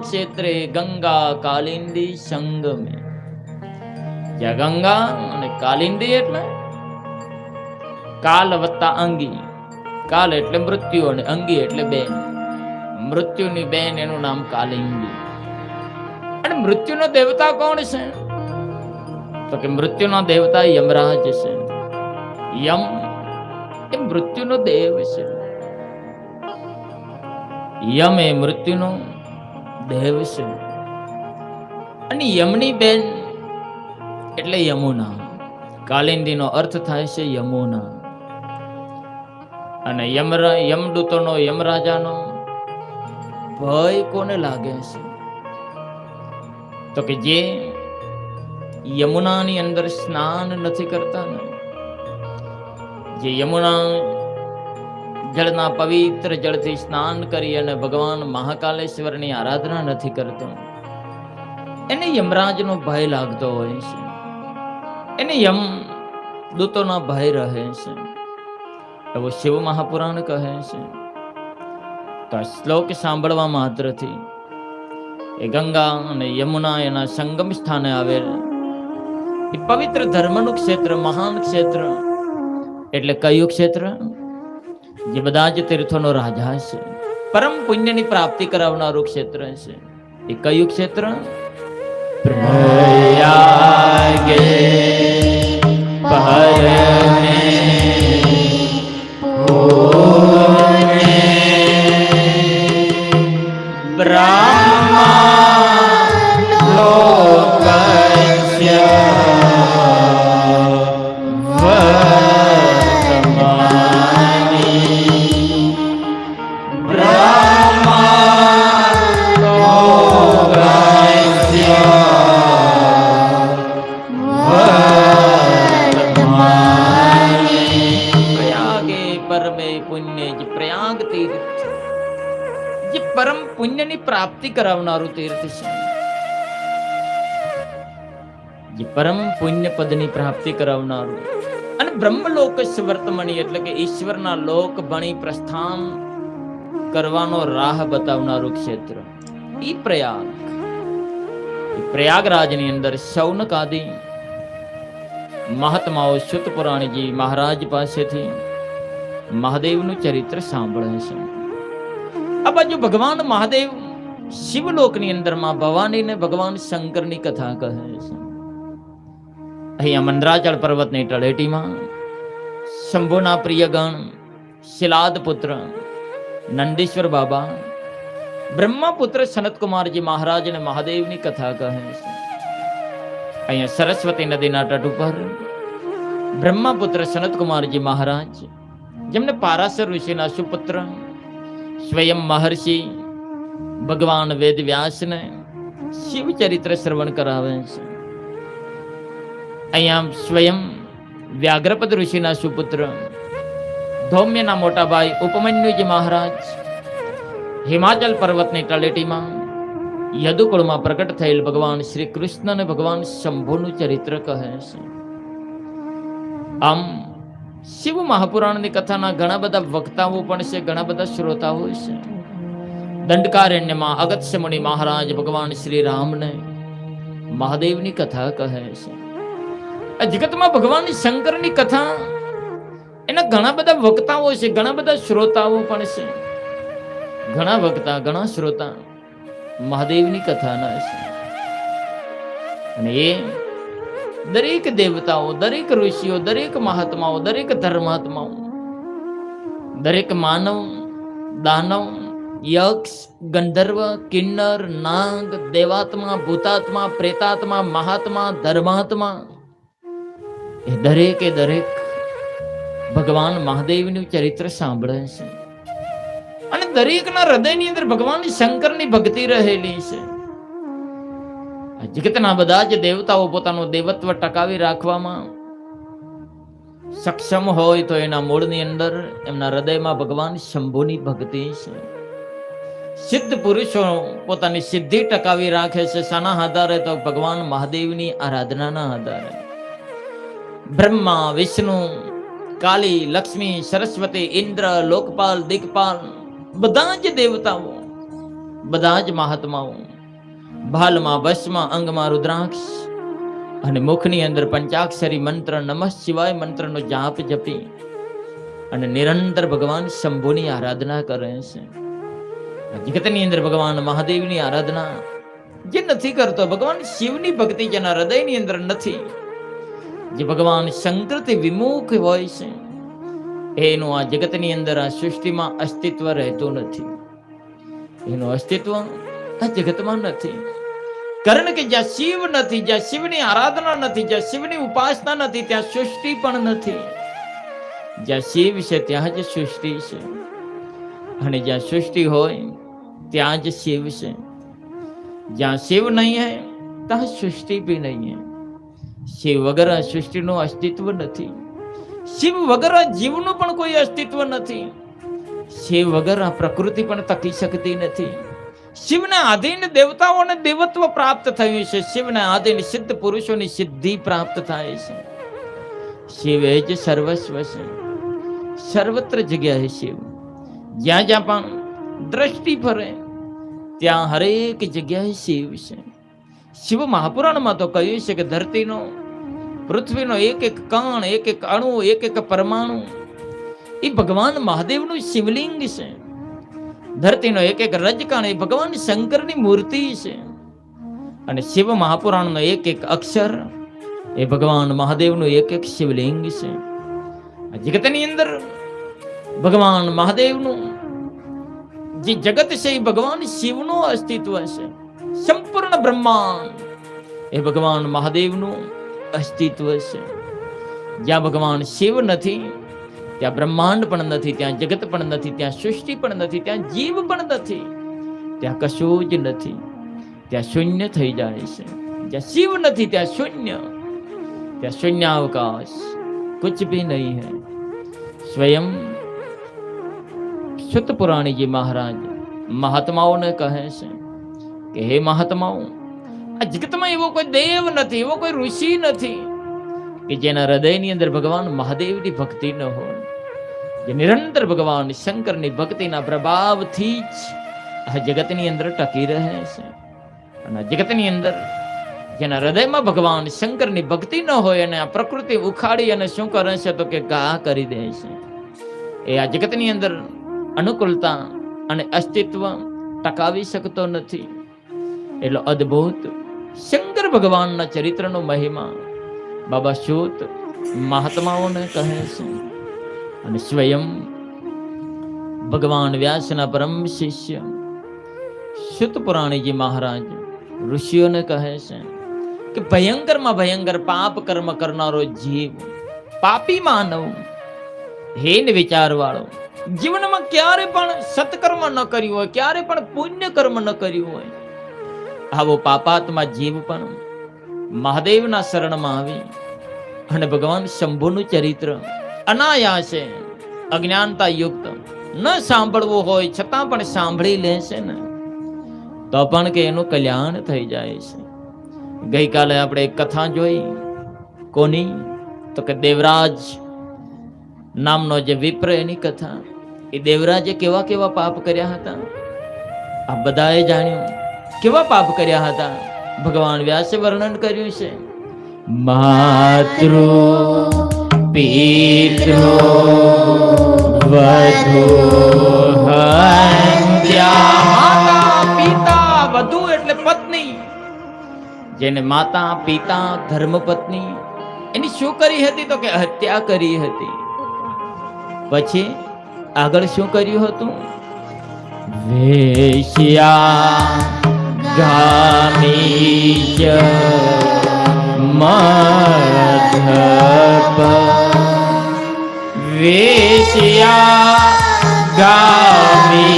ક્ષેત્રે ગંગા, કાલિંદી, સંગમે. જ્યાં ગંગા અને કાલિંદી એટલે કાલ વત્તા અંગી. કાલ એટલે મૃત્યુ અને અંગી એટલે બેન. મૃત્યુની બેન એનું નામ કાલિંદી. અને મૃત્યુનો દેવતા કોણ છે? તો કે મૃત્યુનો દેવતા યમરાજ છે. યમ એ મૃત્યુનો દેવ છે. યમ એ મૃત્યુનો દેવ છે અને યમની બેન એટલે યમુના. કાલિંદીનો અર્થ થાય છે યમુના. અને યમરા, યમદૂતોનો, યમરાજાનો ભય કોને લાગે છે? તો કે જે યમુનાની અંદર સ્નાન નથી કરતા ને, જે યમુના જળના પવિત્ર જળથી સ્નાન કરી અને ભગવાન મહાકાલેશ્વરની આરાધના નથી કરતો. એને યમરાજનો ભય લાગતો હોય છે. એને યમ દૂતોનો ભય રહે છે. એવો શિવ મહાપુરાણ કહે છે. તો આ શ્લોક સાંભળવા માત્રથી એ ગંગા અને યમુના એના સંગમ સ્થાને આવેલ. એ પવિત્ર ધર્મનું ક્ષેત્ર, મહાન ક્ષેત્ર. એટલે કયું ક્ષેત્ર? જે બધા જ તીર્થોનો રાજા છે. પરમ પુણ્યની પ્રાપ્તિ કરાવનારું ક્ષેત્ર છે. એ કયું ક્ષેત્ર? પ્રયાગે પ્રાપ્તિ કરાવનારું તીર્થ છે. પરમ પુણ્ય પદની પ્રાપ્તિ કરાવનારું. અને બ્રહ્મલોક વર્તમાની એટલે કે ઈશ્વરના લોક ભણી પ્રસ્થાન કરવાનો રાહ બતાવનારું ક્ષેત્ર. ઈ પ્રયાગ. પ્રયાગરાજની અંદર શૌનક આદિ મહાત્માઓ શુત પુરાણીજી મહારાજ પાસેથી મહાદેવનું ચરિત્ર સાંભળે છે. આ બાજુ ભગવાન મહાદેવ શિવલોકની અંદરમાં ભવાની ને ભગવાન શંકરની કથા કહે છે. અહીંયા મંદરાચળ પર્વતની તળેટીમાં શંભુના પ્રિયગણ શિલાદ પુત્ર નંદીશ્વર બાબા, બ્રહ્માપુત્ર સનતકુમારજી મહારાજ અને મહાદેવની કથા કહે છે. અહીંયા સરસ્વતી નદીના તટ ઉપર બ્રહ્માપુત્ર સનતકુમારજી મહારાજ, જેમને પારાસર ઋષિના સુપુત્ર, સ્વયં મહર્ષિ ભગવાન વેદ વ્યાસને શિવ ચરિત્ર શ્રવણ કરાવે છે. અહીંયા સ્વયં વ્યાઘ્રપદ ઋષિના સુપુત્ર ધૌમ્યના મોટા ભાઈ ઉપમન્યુજી મહારાજ હિમાચલ પર્વતની તળેટીમાં યદુકુળમાં પ્રગટ થયેલ ભગવાન શ્રી કૃષ્ણ અને ભગવાન શંભુનું ચરિત્ર કહે છે. આમ શિવ મહાપુરાણની કથાના ઘણા બધા વક્તાઓ પણ છે, ઘણા બધા શ્રોતાઓ છે. દંડકારણ્યમાં અગત્ય મુનિ મહારાજ ભગવાન શ્રી રામને મહાદેવની કથા કહે છે. આ જગતમાં ભગવાન શંકરની કથા એના ઘણા બધા વક્તાઓ છે, ઘણા બધા શ્રોતાઓ પણ છે. ઘણા વક્તા, ઘણા શ્રોતા મહાદેવની કથાના છે. અને એ દરેક દેવતાઓ, દરેક ઋષિઓ, દરેક મહાત્માઓ, દરેક ધર્માત્માઓ, દરેક માનવ, દાનવ યક્ષ, ગંધર્વ, કિન્નર, નાગ, દેવાત્મા, ભૂતાત્મા, પ્રેતાત્મા, મહાત્મા, ધર્માત્મા. એ દરેકે દરેક ભગવાન મહાદેવનું ચરિત્ર સાંભળે છે. અને દરેકના હૃદયની અંદર ભગવાન શંકરની ભક્તિ રહેલી છે. જગતના બધા જ દેવતાઓ પોતાનું દેવત્વ ટકાવી રાખવામાં સક્ષમ હોય તો એના મૂળની અંદર એમના હૃદયમાં ભગવાન શંભુની ભક્તિ છે. સિદ્ધ પુરુષો પોતાની સિદ્ધિ ટકાવી રાખે છે. શાના આધારે તો ભગવાન મહાદેવની આરાધનાના આધારે. બ્રહ્મા, વિષ્ણુ, કાલી, લક્ષ્મી, સરસ્વતી, ઇન્દ્ર, લોકપાલ, દિગપાલ, બધા જ દેવતાઓ, બધા જ મહાત્માઓ, ભાલમાં વશમાં અંગમાં રુદ્રાક્ષ અને મુખની અંદર પંચાક્ષરી મંત્ર, નમઃ શિવાય મંત્રનો જાપ જપી અને નિરંતર ભગવાન શંભુની આરાધના કરે છે. જગતની અંદર ભગવાન મહાદેવની આરાધના. જે નથી કરતો, ભગવાન શિવની ભક્તિ જેના હૃદયની અંદર નથી. જે ભગવાન શંકરથી વિમુખ હોય છે, એનું આ જગતની અંદર આ સૃષ્ટિમાં અસ્તિત્વ રહેતું નથી. એનું અસ્તિત્વ આ જગતમાં નથી. કારણ કે જ્યાં શિવ નથી, જ્યાં શિવની આરાધના નથી, જ્યાં શિવની ઉપાસના નથી, ત્યાં સૃષ્ટિ પણ નથી. જ્યાં શિવ છે, ત્યાં જ સૃષ્ટિ છે. અને જ્યાં સૃષ્ટિ હોય ત્યાં જ શિવ છે. જ્યાં શિવ નહીં હૈ, ત્યાં સૃષ્ટિ भी નહીં હૈ. શિવ વગર સૃષ્ટિનું અસ્તિત્વ નથી. શિવ વગર જીવનું પણ કોઈ અસ્તિત્વ નથી. શિવ વગર પ્રકૃતિ પણ ટકી શકતી નથી. શિવના આધીન દેવતાઓને દેવત્વ પ્રાપ્ત થયું છે. શિવના આધીન સિદ્ધ પુરુષોની સિદ્ધિ પ્રાપ્ત થાય છે. શિવ એ જ સર્વસ્વ છે. સર્વત્ર જગ્યાએ શિવ. જ્યાં જ્યાં પણ દ્રષ્ટિ ફરે ત્યાં હરેક જગ્યાએ શિવ છે. શિવ મહાપુરાણમાં તો કહ્યું છે કે ધરતીનો, પૃથ્વીનો એક એક કણ, એક એક અણુ, એક એક પરમાણુ, એ ભગવાન મહાદેવનું શિવલિંગ છે. ધરતીનો એક એક રજકણ, એ ભગવાન શંકરની મૂર્તિ છે. અને શિવ મહાપુરાણનો એક એક અક્ષર, એ ભગવાન મહાદેવનું એક એક શિવલિંગ છે. જગતની અંદર ભગવાન મહાદેવનું જે જગત છે એ ભગવાન શિવનું અસ્તિત્વ છે. સંપૂર્ણ બ્રહ્માંડ એ ભગવાન મહાદેવનું અસ્તિત્વ છે. જ્યાં ભગવાન શિવ નથી, ત્યાં બ્રહ્માંડ પણ નથી, ત્યાં જગત પણ નથી, ત્યાં સૃષ્ટિ પણ નથી, ત્યાં જીવ પણ નથી, ત્યાં કશું જ નથી. ત્યાં શૂન્ય થઈ જાય છે. જ્યાં શિવ નથી, ત્યાં શૂન્ય. ત્યાં શૂન્ય અવકાશ કુછ ભી નહીં હૈ. સ્વયં સુત પુરાણીજી મહારાજ, મહાત્માઓને કહે છે કે, હે મહાત્માઓ, આ જગતમાં એવો કોઈ દેવ નથી, એવો કોઈ ઋષિ નથી કે જેના હૃદયની અંદર ભગવાન મહાદેવની ભક્તિ ન હોય, જે નિરંતર ભગવાન શંકરની ભક્તિના પ્રભાવથી જ આ જગતની અંદર ટકી રહે છે. અને જગતની અંદર જેના હૃદયમાં ભગવાન શંકરની ભક્તિ ન હોય અને આ પ્રકૃતિ ઉખાડી અને શું કરે છે તો કે ગા કરી દે છે. એ આ જગતની અંદર અનુકૂળતા અને અસ્તિત્વ ટકાવી શકતો નથી. એટલો અદ્ભુત શંકર ભગવાનના ચરિત્રનો મહિમા બાબા સૂત મહાત્માઓને કહે છે. અને સ્વયં ભગવાન વ્યાસના પરમ શિષ્ય શુત પુરાણીજી મહારાજ ઋષિઓને કહે છે કે ભયંકરમાં ભયંકર પાપ કર્મ કરનારો જીવ પાપી માનવ હેન વિચારવાળો જીવનમાં ક્યારે પણ સત્કર્મ ન કર્યું હોય, ક્યારે પણ પુણ્ય કર્મ ન કર્યું હોય, આવો પાપાત્મા જીવ પણ મહાદેવના શરણમાં આવી અને ભગવાન શંભુનું ચરિત્ર અનાયાસે અજ્ઞાનતા યુક્ત ન સાંભળવું હોય, છતાં પણ સાંભળી લે છે ને, તો પણ કે એનું કલ્યાણ થઈ જાય છે. ગઈકાલે આપણે એક કથા જોઈ, કોની? તો કે દેવરાજ નામનો જે વિપ્ર એની કથા. એ દેવરાજે કેવા કેવા પાપ કર્યા હતા? આ બધાએ જાણ્યું. કેવા પાપ કર્યા હતા? ભગવાન વ્યાસે વર્ણન કર્યું છે. માતૃ, પિતૃ, વધુ માતા, પિતા, વધુ એટલે પત્ની. જેને માતા, પિતા, ધર્મપત્ની, એની શું કરી હતી તો કે હત્યા કરી હતી. પછી આગળ શું કર્યું હતું? વેશ્યા ગામી ચ મધપ. વેશ્યા ગામી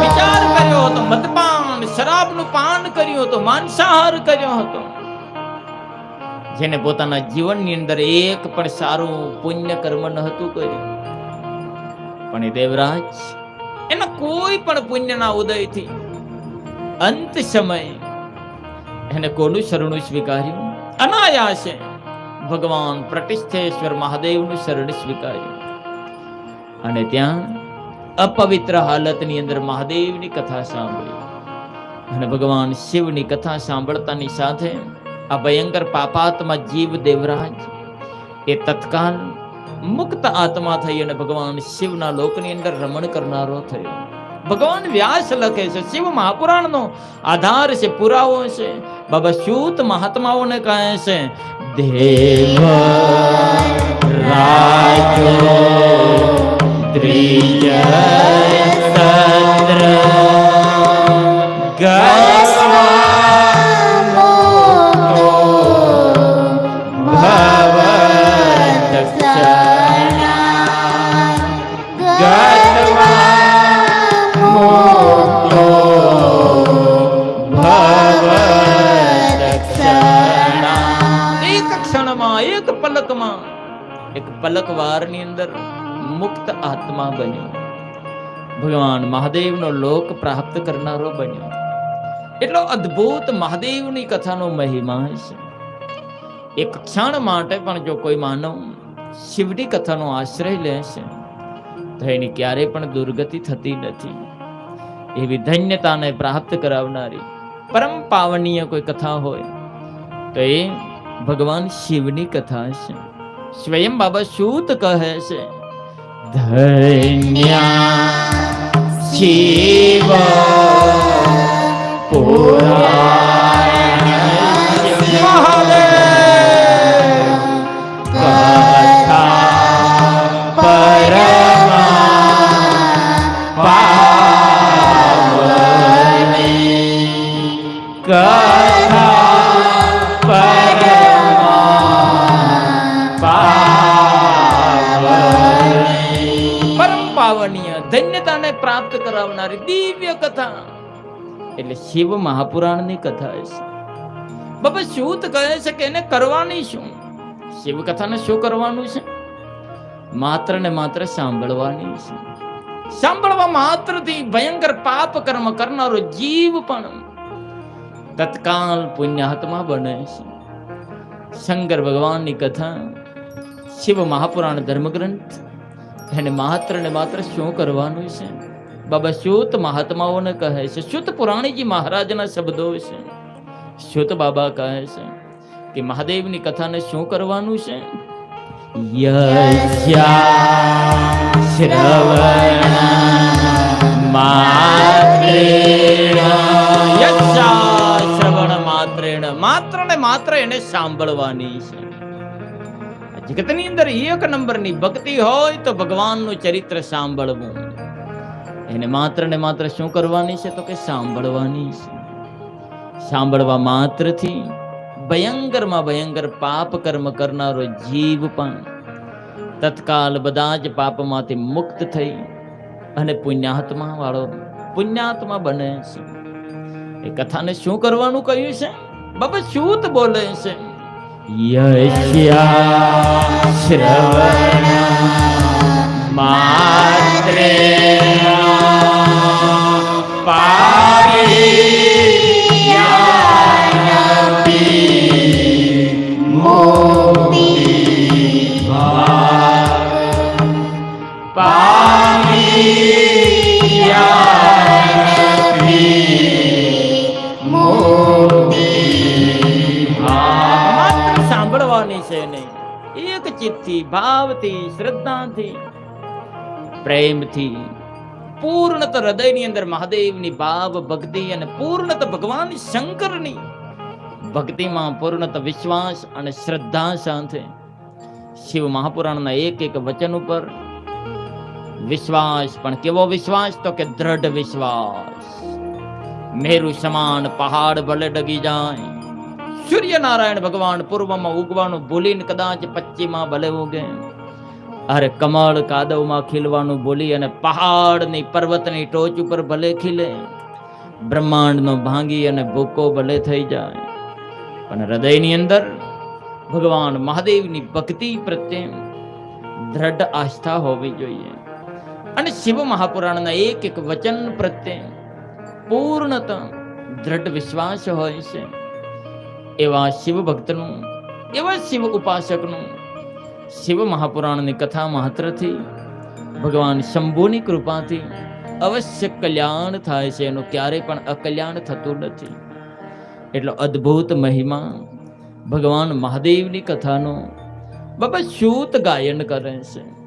વિચાર કર્યો હતો, મદપાન, શરાબનું પાન કર્યું હતું, માંસાહાર કર્યો હતો. જેને પોતાના જીવનની અંદર એક પણ સારું પુણ્ય કર્મ ન હતું કર્યું. પણ એ દેવરાજ, એના કોઈ પણ પુણ્યના ઉદયથી અંત સમય એને કોનું શરણું સ્વીકાર્યું? અનાયાસે ભગવાન પ્રતિષ્ઠેશ્વર મહાદેવનું શરણ સ્વીકાર્યું. અને ત્યાં અપવિત્ર હાલતની અંદર મહાદેવની કથા સાંભળી. અને ભગવાન શિવની કથા સાંભળતાની સાથે આ ભયંકર પાપાત્મા જીવ દેવરાજ. એ તત્કાલ મુક્ત આત્મા થઈ અને ભગવાન શિવના લોકની અંદર રમણ કરનારો થયો. ભગવાન વ્યાસ લખે છે, શિવ મહાપુરાણનો આધાર છે, પુરાવો છે. બાબા શુત મહાત્માઓને કહે છે દેવ રાજો દ્વિજય એક પલક વારની અંદર મુક્ત આત્મા બન્યો. ભગવાન મહાદેવનો લોક પ્રાપ્ત કરનારો બન્યો. એટલો અદ્ભુત મહાદેવની કથાનો મહિમા છે. એક ક્ષણ માટે પણ જો કોઈ માનવ શિવની કથાનો આશ્રય લે છે તો એની ક્યારેય પણ દુર્ગતિ થતી નથી. એવી ધન્યતાને પ્રાપ્ત કરાવનારી પરમ પાવનીય કોઈ કથા હોય, તો એ ભગવાન શિવની કથા છે. સ્વયં બાબા સૂત કહે છે ધન્યા શિવ પરમ ધન્યતાને પ્રાપ્ત કરાવનારી દિવ્ય કથા. એટલે શિવ મહાપુરાણની કથા છે. બાબા શું કહે છે કે એને કરવાની શું? શિવ કથાને શું કરવાનું છે? માત્ર ને માત્ર સાંભળવાની છે. સાંભળવા માત્રથી ભયંકર પાપ કર્મ કરનારો જીવ પણ તત્કાલ પુણ્યાત્મા બને છે. શંકર ભગવાનની કથા, શિવ મહાપુરાણ ધર્મગ્રંથ એને માત્ર ને માત્ર શું કરવાનું છે? બાબા શુત મહાત્માઓને કહે છે શુત પુરાણીજી મહારાજના શબ્દો છે. શુત બાબા કહે છે કે મહાદેવની કથાને શું કરવાનું છે? શ્રવણ માત્રેણ. માત્ર ને માત્ર એને સાંભળવાની છે. જગતની અંદર એક નંબરની ભક્તિ હોય તો ભગવાનનું ચરિત્ર સાંભળવું. એને માત્ર ને માત્ર શું કરવાની છે તો કે સાંભળવાની છે. સાંભળવા માત્રથી ભયંકરમાં ભયંકર પાપ કર્મ કરનારો જીવ પણ તત્કાલ બધા જ પાપમાંથી મુક્ત થઈ અને પુણ્યાત્મા વાળો પુણ્યાત્મા બને છે. એ કથાને શું કરવાનું કહ્યું છે? બાબા, શું બોલે છે? યશ્યા શ્રવણ માત્રે માત્ર નહીં એક ચિત્તથી ભાવથી, શ્રદ્ધાથી, પ્રેમથી, પૂર્ણત હૃદયની અંદર મહાદેવની ભાવ ભક્તિ અને પૂર્ણત ભગવાન શંકરની ભક્તિમાં પૂર્ણત વિશ્વાસ અને શ્રદ્ધા સાથે શિવ મહાપુરાણના એક એક વચન ઉપર વિશ્વાસ, પણ કેવો વિશ્વાસ તો કે દ્રઢ વિશ્વાસ. મેરુ સમાન પહાડ ભલે ડગી જાય સૂર્યનારાયણ ભગવાન પૂર્વમાં ઉગવાનું ભૂલીને કદાચ પશ્ચિમમાં ભલે ઉગે. અરે કમળ કાદવમાં ખીલવાનું ભૂલી અને પહાડની પર્વતની ટોચ ઉપર ભલે ખીલે. બ્રહ્માંડનો ભાંગી અને ભૂકો ભલે થઈ જાય. પણ હૃદયની અંદર ભગવાન મહાદેવની ભક્તિ પ્રત્યે દ્રઢ આસ્થા હોવી જોઈએ. અને શિવ મહાપુરાણના એક એક વચન પ્રત્યે પૂર્ણત દ્રઢ વિશ્વાસ હોય છે. એવા શિવ ભક્તનું, એવા શિવ ઉપાસકનું, શિવ મહાપુરાણની કથા માત્રથી, ભગવાન શંભુની કૃપાથી અવશ્ય કલ્યાણ થાય છે. એનું ક્યારેય પણ અકલ્યાણ થતું નથી. એટલો અદ્ભુત મહિમા ભગવાન મહાદેવની કથાનો બાબા શૂત ગાયન કરે છે.